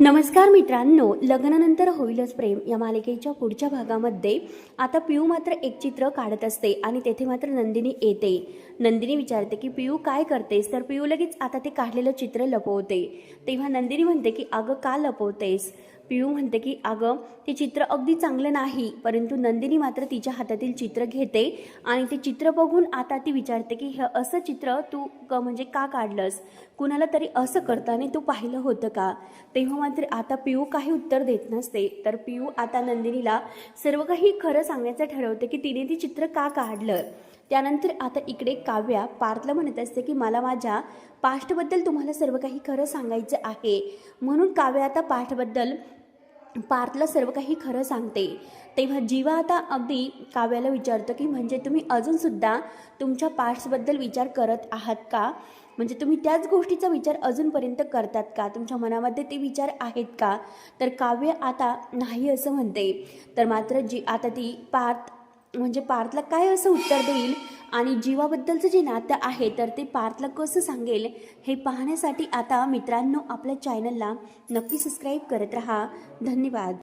नमस्कार मित्रांनो लग्नानंतर होईलच प्रेम या मालिकेच्या पुढच्या भागामध्ये. आता पियू मात्र एक चित्र काढत असते आणि तेथे मात्र नंदिनी येते. नंदिनी विचारते की पियू काय करतेस? तर पियू लगेच आता ते काढलेलं चित्र लपवते. तेव्हा नंदिनी म्हणते की अगं का लपवतेस? पिळू म्हणते की अगं ते चित्र अगदी चांगलं नाही परंतु नंदिनी मात्र तिच्या हातातील चित्र घेते आणि ते चित्र बघून आता ती विचारते की हे असं चित्र तू क म्हणजे का काढलंस? कुणाला तरी असं करताना तू पाहिलं होतं का? तेव्हा मात्र आता पिऊ काही उत्तर देत नसते. तर पिऊ आता नंदिनीला सर्व काही खरं सांगण्याचं ठरवते की तिने ती चित्र का काढलं? त्यानंतर आता इकडे काव्या पार्थला म्हणत असते की मला माझ्या पास्टबद्दल तुम्हाला सर्व काही खरं सांगायचं आहे. म्हणून काव्या आता पास्टबद्दल पार्थला सर्व काही खरं सांगते. तेव्हा जीवा आता अगदी काव्याला विचारतो की म्हणजे तुम्ही अजूनसुद्धा तुमच्या पास्टबद्दल विचार करत आहात का? म्हणजे तुम्ही त्याच गोष्टीचा विचार अजूनपर्यंत करतात का? तुमच्या मनामध्ये ते विचार आहेत का? तर काव्य आता नाही असं म्हणते. तर मात्र जी आता ती पार्थ म्हणजे पार्थला काय असं उत्तर देईल? आणि जीवाबद्दलचं जे नातं आहे तर ते पार्थला कसं सांगेल हे पाहण्यासाठी आता मित्रांनो आपल्या चॅनलला नक्की सबस्क्राईब करत राहा. धन्यवाद.